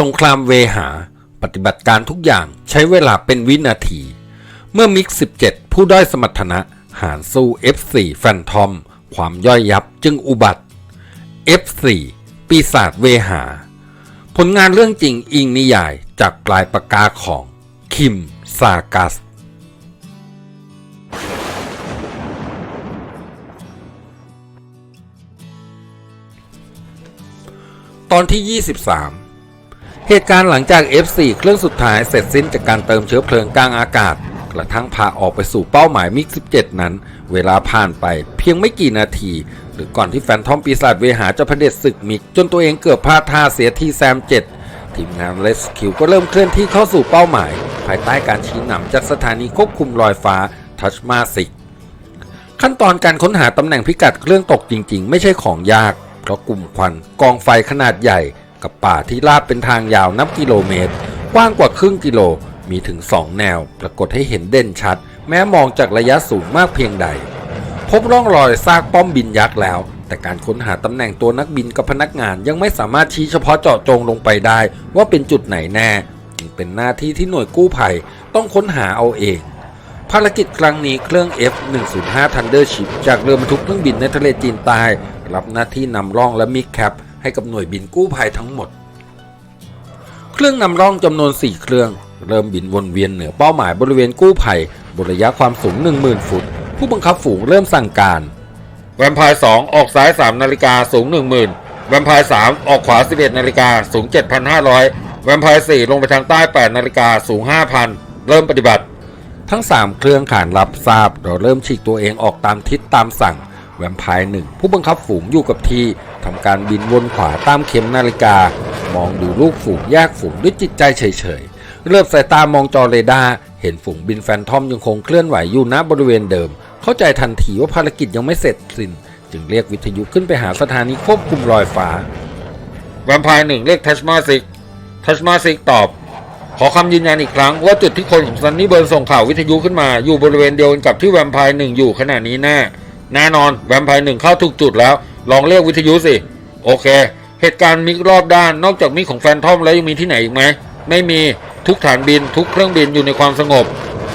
สงครามเวหา ปฏิบัติการทุกอย่างใช้เวลาเป็นวินาที เมื่อมิก 17 ผู้ด้อยสมรรถนะ หารสู้ F4 แฟนทอม ความย่อยยับจึงอุบัติ F4 ปีศาจเวหา ผลงานเรื่องจริงอิงนิยายจากปลายปากกาของ คิม ซากัส ตอนที่ 23 เหตุการณ์หลังจาก F4 เครื่องสุดท้ายเสร็จสิ้นจากการเติมเชื้อเพลิงกลางอากาศ กระทั่งพาออกไปสู่เป้าหมายมิก 17 นั้น เวลาผ่านไปเพียงไม่กี่นาที หรือก่อนที่แฟนทอมปีศาจเวหาจะพเด็จศึกมิก จนตัวเองเกือบพลาดท่าเสียทีแซม 7 ทีมงานเลสคิวก็เริ่มเคลื่อนที่เข้าสู่เป้าหมาย ภายใต้การชี้นำจากสถานีควบคุมลอยฟ้าทัชมาสิกขั้นตอนการค้นหาตำแหน่งพิกัดเครื่องตกจริง ๆ ไม่ใช่ของยากเพราะกลุ่มควันกองไฟขนาดใหญ่ กับป่าที่ลาดเป็นทางยาวนับกิโลเมตร กว้างกว่าครึ่งกิโลมีถึง2แนว ปรากฏให้เห็นเด่นชัด แม้มองจากระยะสูงมากเพียงใด พบร่องรอยซากป้อมบินยักษ์แล้ว แต่การค้นหาตำแหน่งตัวนักบินกับพนักงานยังไม่สามารถชี้เฉพาะเจาะจงลงไปได้ ว่าเป็นจุดไหนแน่ จึงเป็นหน้าที่ที่หน่วยกู้ภัยต้องค้นหาเอาเองภารกิจครั้งนี้เครื่อง F105 Thunder Ship จากเรือบรรทุกเครื่องบินในทะเลจีนใต้รับหน้าที่นำร่องและมิกแคป ให้กับหน่วยบินกู้ภัยทั้งหมด เครื่องนำร่องจำนวน 4 เครื่อง เริ่มบินวนเวียนเหนือเป้าหมายบริเวณกู้ภัยบนระยะความสูง 10,000 ฟุต ผู้บังคับฝูงเริ่มสั่งการแวมไพร์2ออกซ้าย 3 นาฬิกาสูง 10,000แวมไพร์3ออกขวา 11 นาฬิกาสูง 7,500แวมไพร์4ลงไปทางใต้ 8 นาฬิกาสูง 5,000 เริ่มปฏิบัติ ทั้ง 3 เครื่องขานรับทราบเราเริ่มฉีกตัวเองออกตามทิศตามสั่ง วมไพร์หนึ่งผู้บังคับฝูงอยู่กับที่ทำการบินวนขวาตามเข็มนาฬิกา มองดูลูกฝูงแยกฝูงด้วยจิตใจเฉยๆ เลือบสายตามองจอเรดาร์เห็นฝูงบินแฟนทอมยังคงเคลื่อนไหวอยู่ณบริเวณเดิม เข้าใจทันทีว่าภารกิจยังไม่เสร็จสิ้น จึงเรียกวิทยุขึ้นไปหาสถานีควบคุมลอยฟ้าแวมไพร์1เรียกทัชมาซิกทัชมาซิกตอบขอคำยืนยันอีกครั้งว่าจุดที่คนของซันนี่เบิร์นส่งข่าววิทยุขึ้นมาอยู่บริเวณเดียวกันกับที่แวมไพร์1อยู่ขณะนี้แน่ แน่นอนแวมไพร์1เข้าถูกจุดแล้ว ลองเรียกวิทยุสิ โอเค เหตุการณ์มิกรอบด้านนอกจากมิกของแฟนทอมแล้วยังมีที่ไหนอีกไหม ไม่มีทุกฐานบินทุกเครื่องบินอยู่ในความสงบ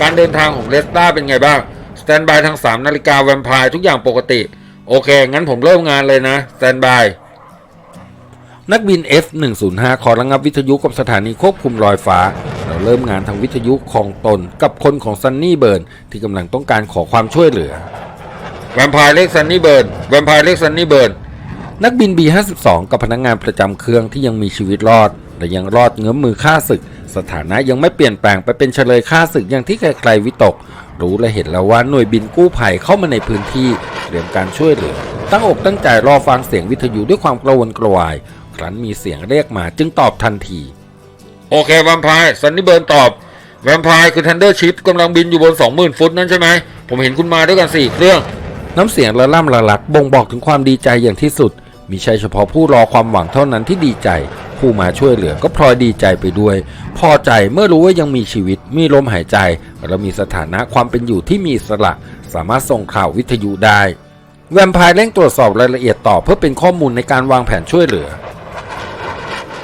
การเดินทางของเลสตาเป็นไงบ้างสแตนบายทาง3นาฬิกาแวมไพร์ทุกอย่างปกติ โอเค งั้นผมเริ่มงานเลยนะสแตนบายนักบิน F105 ขอระงับวิทยุกับสถานีควบคุมลอยฟ้า เราเริ่มงานทางวิทยุของตนกับคนของซันนี่เบิร์นที่กำลังต้องการขอความช่วยเหลือ แวมไพร์เรียกซันนี่เบิร์นแวมไพร์เรียกซันนี่เบิร์นนักบิน B52 กับพนักงานประจำเครื่องที่ยังมีชีวิตรอด และยังรอดเงื้อมมือฆ่าศึก สถานะยังไม่เปลี่ยนแปลงไปเป็นเฉลยฆ่าศึกอย่างที่ใครๆวิตก รู้และเห็นแล้วว่าหน่วยบินกู้ภัยเข้ามาในพื้นที่เตรียมการช่วยเหลือ ตั้งอกตั้งใจรอฟังเสียงวิทยุด้วยความกระวนกระวาย ครั้นมีเสียงเรียกมาจึงตอบทันที โอเคแวมไพร์ซันนี่เบิร์นตอบแวมไพร์คือทันเดอร์ชิปกำลังบินอยู่บน 20,000 ฟุตนั่นใช่ไหมผมเห็นคุณมาด้วยกัน4เครื่อง น้ำเสียงละล่ำละลักบ่งบอกถึงความดีใจอย่างที่สุด มีใช่เฉพาะผู้รอความหวังเท่านั้นที่ดีใจ ผู้มาช่วยเหลือก็พลอยดีใจไปด้วย พอใจเมื่อรู้ว่ายังมีชีวิต มีลมหายใจ และมีสถานะความเป็นอยู่ที่มีสระสามารถส่งข่าววิทยุได้ แวมไพร์เร่งตรวจสอบรายละเอียดต่อเพื่อเป็นข้อมูลในการวางแผนช่วยเหลือ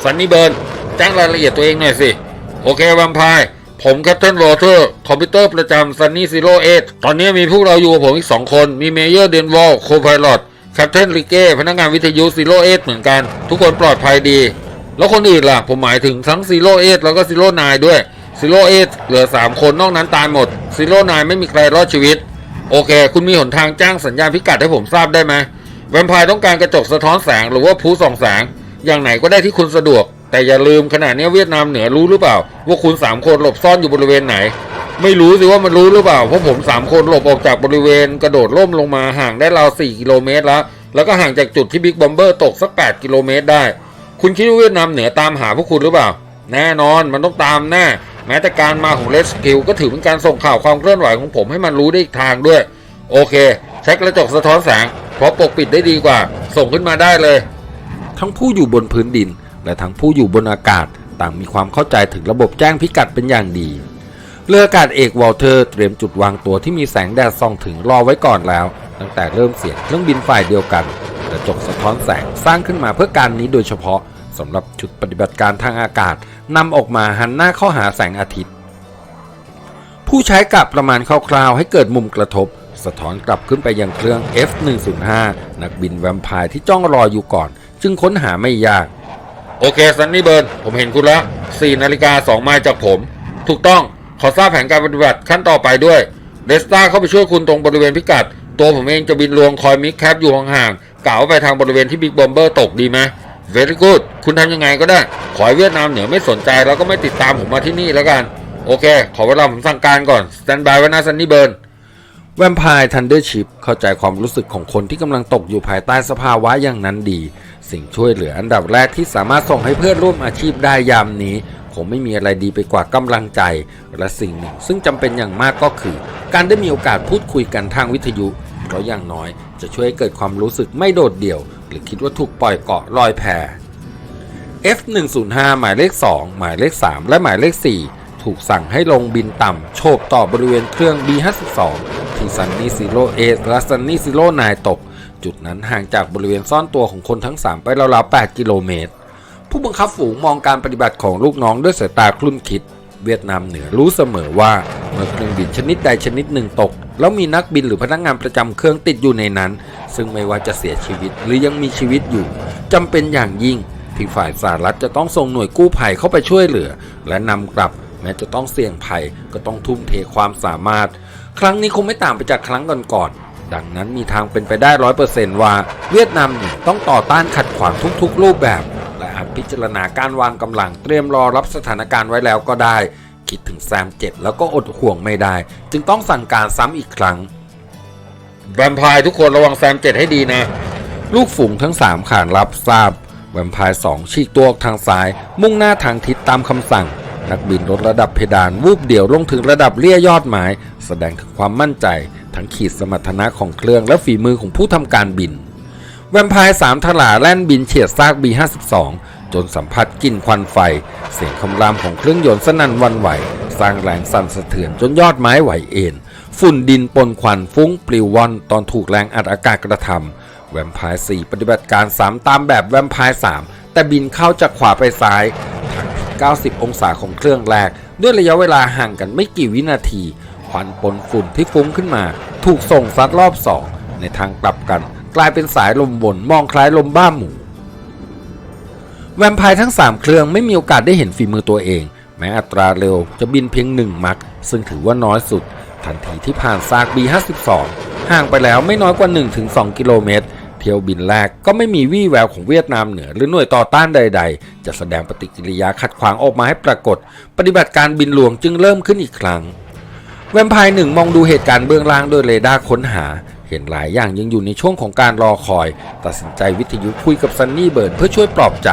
ซันนี่เบิร์นแจ้งรายละเอียดตัวเองหน่อยสิ โอเคแวมไพร์ ผมแคปเทนโรเตอร์คอมพิวเตอร์ประจำซันนี่ซีโร่เอตอนนี้มีพวกเราอยู่กับผมอีก 2 คน มีเมเยอร์เดนวอลโคพายลอตแคปเทนริเก้พนักงานวิทยุซีโร่เอเหมือนกัน ทุกคนปลอดภัยดี แล้วคนอื่นล่ะ ผมหมายถึงทั้งซีโร่เอแล้วก็ซีโร่นด้วยซีโร่เอเหลือ 3 คนนอกนั้นตายหมดซีโร่นไม่มีใครรอดชีวิต โอเค คุณมีหนทางจ้างสัญญาณพิกัดให้ผมทราบได้ไหมแวมไพร์ต้องการกระจกสะท้อนแสงหรือว่าผู้ส่องแสง อย่างไหนก็ได้ที่คุณสะดวก แต่อย่าลืมขณะนี้เวียดนามเหนือรู้หรือเปล่า ว่าคุณสามคนหลบซ่อนอยู่บริเวณไหน ไม่รู้สิว่ามันรู้หรือเปล่า เพราะผมสามคนหลบออกจากบริเวณกระโดดร่มลงมาห่างได้ราว4กิโลเมตรแล้ว แล้วก็ห่างจากจุดที่บิ๊กบอมเบอร์ตกสัก8กิโลเมตรได้ คุณคิดว่าเวียดนามเหนือตามหาพวกคุณหรือเปล่า แน่นอนมันต้องตามแน่แม้แต่การมาของเลสคิวก็ถือเป็นการส่งข่าวความเคลื่อนไหวของผมให้มันรู้ได้อีกทางด้วย โอเค ใช้กระจกสะท้อนแสงเพราะปกปิดได้ดีกว่า ส่งขึ้นมาได้เลย ทั้งผู้อยู่บนพื้นดิน และทั้งผู้อยู่บนอากาศต่างมีความเข้าใจถึงระบบแจ้งพิกัดเป็นอย่างดี เรืออากาศเอกวอลเทอร์เตรียมจุดวางตัวที่มีแสงแดดส่องถึงรอไว้ก่อนแล้ว ตั้งแต่เริ่มเสียงเครื่องบินฝ่ายเดียวกันกระจกสะท้อนแสงสร้างขึ้นมาเพื่อการนี้โดยเฉพาะสำหรับชุดปฏิบัติการทางอากาศนำออกมาหันหน้าเข้าหาแสงอาทิตย์ ผู้ใช้กะประมาณคร่าวๆ ให้เกิดมุมกระทบ สะท้อนกลับขึ้นไปยังเครื่อง F105 นักบินแวมไพร์ที่จ้องรออยู่ก่อน จึงค้นหาไม่ยาก โอเคซันนี่เบิร์นผมเห็นคุณแล้ว4นาฬิกา2ไมล์จากผม ถูกต้องขอทราบแผนการปฏิบัติขั้นต่อไปด้วยเดสตาเข้าไปช่วยคุณตรงบริเวณพิกัด ตัวผมเองจะบินลวงคอยมิกแคปอยู่ห่างๆกล่าวไปทางบริเวณที่บิ๊กบอมเบอร์ตกดีไหม very good คุณทำยังไงก็ได้ ขอให้เวียดนามเหนือไม่สนใจแล้วก็ไม่ติดตามผมมาที่นี่แล้วกัน โอเค ขอเวลาผมสั่งการก่อนสแตนบายไว้นะซันนี่เบิร์น แวมไพร์ทันเดอร์ชิพเข้าใจความรู้สึกของคนที่กำลังตกอยู่ภายใต้สภาวะอย่างนั้นดี สิ่งช่วยเหลืออันดับแรกที่สามารถส่งให้เพื่อนร่วมอาชีพได้ยามนี้ คงไม่มีอะไรดีไปกว่ากำลังใจ และสิ่งหนึ่ง ซึ่งจำเป็นอย่างมากก็คือ การได้มีโอกาสพูดคุยกันทางวิทยุ เพราะอย่างน้อยจะช่วยให้เกิดความรู้สึกไม่โดดเดี่ยว หรือคิดว่าถูกปล่อยเกาะลอยแพ F105 หมายเลข 2 หมายเลข 3 และหมายเลข 4 ถูกสั่งให้ลงบินต่ำ โฉบต่อบริเวณเครื่อง B52 ที่ Sunny Zero 8และ Sunny Zero 9ตก จุดนั้นห่างจากบริเวณซ่อนตัวของคนทั้ง 3 ไปราวๆ 8 กิโลเมตร ผู้บังคับฝูงมองการปฏิบัติของลูกน้องด้วยสายตาคลุ่นคิด เวียดนามเหนือรู้เสมอว่าเมื่อเครื่องบินชนิดใดชนิดหนึ่งตก แล้วมีนักบินหรือพนักงานประจำเครื่องติดอยู่ในนั้น ซึ่งไม่ว่าจะเสียชีวิตหรือยังมีชีวิตอยู่จำเป็นอย่างยิ่งที่ฝ่ายสหรัฐจะต้องส่งหน่วยกู้ภัยเข้าไปช่วยเหลือ และนำกลับ แม้จะต้องเสี่ยงภัยก็ต้องทุ่มเทความสามารถ ครั้งนี้คงไม่ต่างไปจากครั้งก่อนๆดังนั้นมีทางเป็นไปได้ร้อยเปอร์เซนต์ว่า เวียดนามเหนือต้องต่อต้านขัดขวางทุกๆ รูปแบบ และอาจพิจารณาการวางกำลังเตรียมรอรับสถานการณ์ไว้แล้วก็ได้ คิดถึงแซมเจ็ดแล้วก็อดห่วงไม่ได้ จึงต้องสั่งการซ้ำอีกครั้งแวมไพร์ทุกคนระวังแซมเจ็ดให้ดีนะ ลูกฝูงทั้ง 3 ขานรับทราบแวมไพร์สองฉีกตัวออกทางซ้าย มุ่งหน้าทางทิศตามคำสั่ง นักบินลดระดับเพดานวูบเดี่ยวลงถึงระดับเลี่ยยอดไม้แสดงถึงความมั่นใจ ทั้งขีดสมรรถนะของเครื่องและฝีมือของผู้ทำการบิน แวมไพร์สามถลาแล่นบินเฉียดซาก B52 จนสัมผัสกลิ่นควันไฟ เสียงคำรามของเครื่องยนต์สนั่นวันไหว สร้างแรงสั่นสะเทือนจนยอดไม้ไหวเอ็นฝุ่นดินปนควันฟุ้งปลิวว่อนตอนถูกแรงอัดอากาศกระทำแวมไพร์4ปฏิบัติการ 3 ตามแบบแวมไพร์3แต่บินเข้าจากขวาไปซ้าย 90 องศาของเครื่องแรก ด้วยระยะเวลาห่างกันไม่กี่วินาทีควันปนฝุ่นที่ฟุ้งขึ้นมา ถูกส่งซัดรอบสองในทางกลับกัน กลายเป็นสายลมบนมองคล้ายลมบ้าหมูแวมไพร์ทั้ง 3 เครื่องไม่มีโอกาสได้เห็นฝีมือตัวเอง แม้อัตราเร็วจะบินเพียงหนึ่งมักซึ่งถือว่าน้อยสุด ทันทีที่ผ่านซาก B52 ห่างไปแล้วไม่น้อยกว่า 1-2 กิโลเมตร เที่ยวบินแรกก็ไม่มีวี่แววของเวียดนามเหนือ หรือหน่วยต่อต้านใด ๆ จะแสดงปฏิกิริยาขัดขวางออกมาให้ปรากฏ ปฏิบัติการบินหลวงจึงเริ่มขึ้นอีกครั้ง แวมไพร์หนึ่งมองดูเหตุการณ์เบื้องล่างโดยเรดาร์ค้นหา เห็นหลายอย่างยังอยู่ในช่วงของการรอคอย ตัดสินใจวิทยุคุยกับซันนี่เบิร์นเพื่อช่วยปลอบใจ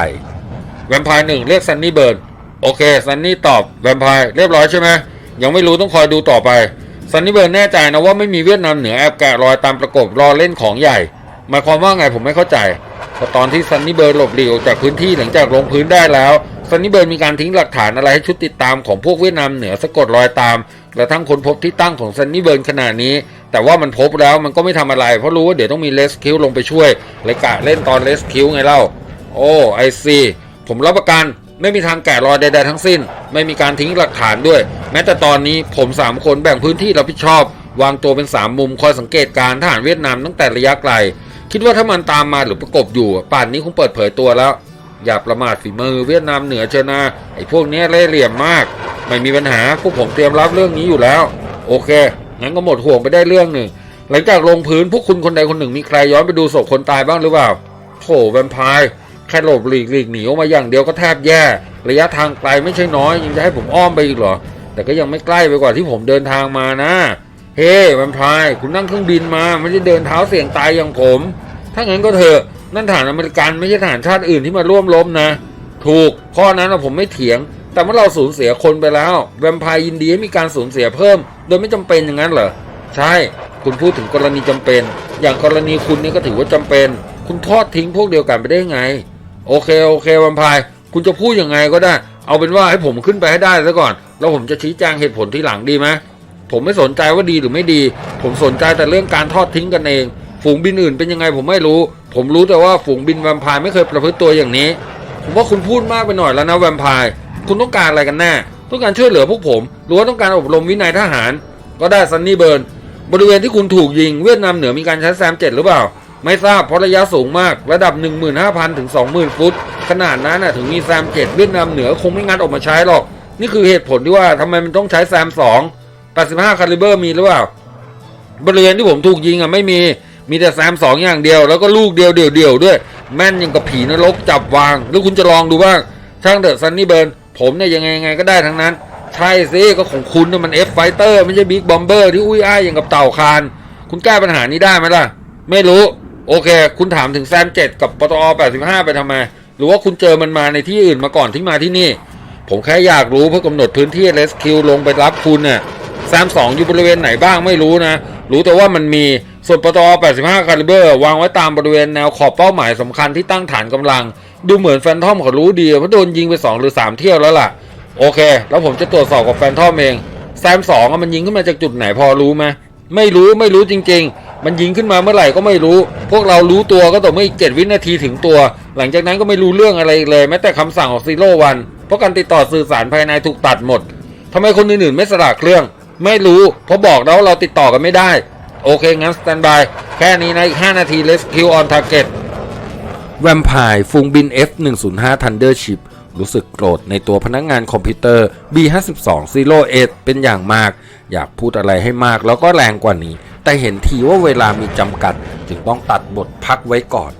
แวมไพร์หนึ่งเรียกซันนี่เบิร์นโอเคซันนี่ตอบแวมไพร์เรียบร้อยใช่ไหมยังไม่รู้ต้องคอยดูต่อไปซันนี่เบิร์นแน่ใจนะว่าไม่มีเวียดนามเหนือแอบแกะรอยตามประกบรอเล่นของใหญ่ หมายความว่าไงผมไม่เข้าใจพอตอนที่ซันนี่เบิร์นหลบหลีกออกจากพื้นที่หลังจากลงพื้นได้แล้วซันนี่เบิร์นมีการทิ้งหลักฐานอะไรให้ชุดติดตามของพวกเวียดนามเหนือสะกดรอยตามกระทั่งคนพบที่ตั้งของซันนี่เบิร์นขนาดนี้ แต่ว่ามันพบแล้วมันก็ไม่ทำอะไร เพราะรู้ว่าเดี๋ยวต้องมีเลสคิวลงไปช่วยเลยกะเล่นตอนเลสคิวไงเล่า โอ้ไอซีผมรับประกันไม่มีทางแกะรอยใดๆทั้งสิ้น ไม่มีการทิ้งหลักฐานด้วย แม้แต่ตอนนี้ผมสามคนแบ่งพื้นที่รับผิดชอบ วางตัวเป็นสามมุมคอยสังเกตการณ์ทหารเวียดนามตั้งแต่ระยะไกล คิดว่าถ้ามันตามมาหรือประกบอยู่ ป่านนี้คงเปิดเผยตัวแล้ว อย่าประมาทฝีมือเวียดนามเหนือเชนาไอ้พวกนี้เล่ห์เหลี่ยมมาก ไม่มีปัญหาพวกผมเตรียมรับเรื่องนี้อยู่แล้ว โอเคงั้นก็หมดห่วงไปได้เรื่องหนึ่งหลังจากลงพื้นพวกคุณคนใดคนหนึ่งมีใครย้อนไปดูศพคนตายบ้างหรือเปล่าโถแวมไพร์แค่หลบหลีกหลีกหนีออกมาอย่างเดียวก็แทบแย่ ระยะทางไกลไม่ใช่น้อยยังจะให้ผมอ้อมไปอีกเหรอ แต่ก็ยังไม่ใกล้ไปกว่าที่ผมเดินทางมานะ เฮ้แวมไพร์คุณนั่งเครื่องบินมาไม่ได้เดินเท้าเสี่ยงตายอย่างผม ถ้างั้นก็เถอะนั่นฐานอเมริกันไม่ใช่ฐานชาติอื่นที่มาร่วมล้มนะ ถูกข้อนั้นผมไม่เถียง แต่เมื่อเราสูญเสียคนไปแล้ว แวมไพร์ยินดีให้มีการสูญเสียเพิ่ม โดยไม่จำเป็นอย่างนั้นเหรอใช่ คุณพูดถึงกรณีจำเป็น อย่างกรณีคุณนี่ก็ถือว่าจำเป็น คุณทอดทิ้งพวกเดียวกันไปได้ไง โอเคโอเคแวมไพร์คุณจะพูดยังไงก็ได้ เอาเป็นว่าให้ผมขึ้นไปให้ได้ซะก่อน แล้วผมจะชี้แจงเหตุผลที่หลังดีไหม ผมไม่สนใจว่าดีหรือไม่ดี ผมสนใจแต่เรื่องการทอดทิ้งกันเอง ฝูงบินอื่นเป็นยังไงผมไม่รู้ ผมรู้แต่ว่าฝูงบินแวมไพร์ไม่เคยประพฤติตัวอย่างนี้ ผมว่าคุณพูดมากไปหน่อยแล้วนะแวมไพร์คุณต้องการอะไรกันแน่ ต้องการช่วยเหลือพวกผม หรือว่าต้องการอบรมวินัยทหาร ก็ได้ซันนี่เบิร์น บริเวณที่คุณถูกยิงเวียดนามเหนือมีการใช้แซมเจ็ดหรือเปล่า ไม่ทราบเพราะระยะสูงมาก ระดับ 15,000ถึง20,000 ฟุต ขนาดนั้นน่ะถึงมีแซมเจ็ดเวียดนามเหนือคงไม่งัดออกมาใช้หรอก นี่คือเหตุผลที่ว่าทำไมมันต้องใช้แซม2 85คาลิเบอร์มีหรือเปล่า บริเวณที่ผมถูกยิงอะไม่มี มีแต่แซมสองอย่างเดียว แล้วก็ลูกเดียวเดียวๆด้วย แม่นยังกับผีนรกจับวาง หรือคุณจะลองดูบ้าง ช่างเดอะซันนี่เบิร์น ผมเนี่ยยังไงไงก็ได้ทั้งนั้น ใช่สิก็ของคุณน่ะมันเอฟไฟเตอร์ไม่ใช่บิ๊กบอมเบอร์ที่อุ้ยอ้ายอย่างกับเต่าคาน คุณแก้ปัญหานี้ได้ไหมล่ะ ไม่รู้ โอเค คุณถามถึงแซมเจ็ดกับปตอ85 ไปทำไม หรือว่าคุณเจอมันมาในที่อื่นมาก่อนที่มาที่นี่ ผมแค่อยากรู้เพื่อกำหนดพื้นที่เรสคิวลงไปรับคุณน่ะ แซมสองอยู่บริเวณไหนบ้างไม่รู้นะ รู้แต่ว่ามันมีส่วนปตอ85คาลิเบอร์วางไว้ตามบริเวณแนวขอบเป้าหมายสำคัญที่ตั้งฐานกำลัง ดูเหมือนแฟนทอมเขารู้ดีเพราะโดนยิงไป 2 หรือ 3 เที่ยวแล้วล่ะ โอเค แล้วผมจะตรวจสอบกับแฟนทอมเองแซมสองมันยิงขึ้นมาจากจุดไหนพอรู้ไหมไม่รู้ไม่รู้จริง ๆ มันยิงขึ้นมาเมื่อไหร่ก็ไม่รู้ พวกเรารู้ตัวก็ต่อเมื่ออีกเจ็ดวินาทีถึงตัว หลังจากนั้นก็ไม่รู้เรื่องอะไรเลยแม้แต่คำสั่งของซีโร่วันเพราะการติดต่อสื่อสารภายในถูกตัดหมดทำไมคนอื่นๆไม่สละเครื่อง ไม่รู้เพราะบอกแล้วเราติดต่อกันไม่ได้ โอเค งั้นสแตนบาย แค่นี้นะ อีก 5 นาที let's kill on target แวมไพร์ฟูงบิน F105 Thundership รู้สึกโกรธในตัวพนักงานคอมพิวเตอร์ B52 Zero 8เป็นอย่างมาก อยากพูดอะไรให้มากแล้วก็แรงกว่านี้ แต่เห็นทีว่าเวลามีจำกัด จึงต้องตัดบทพักไว้ก่อน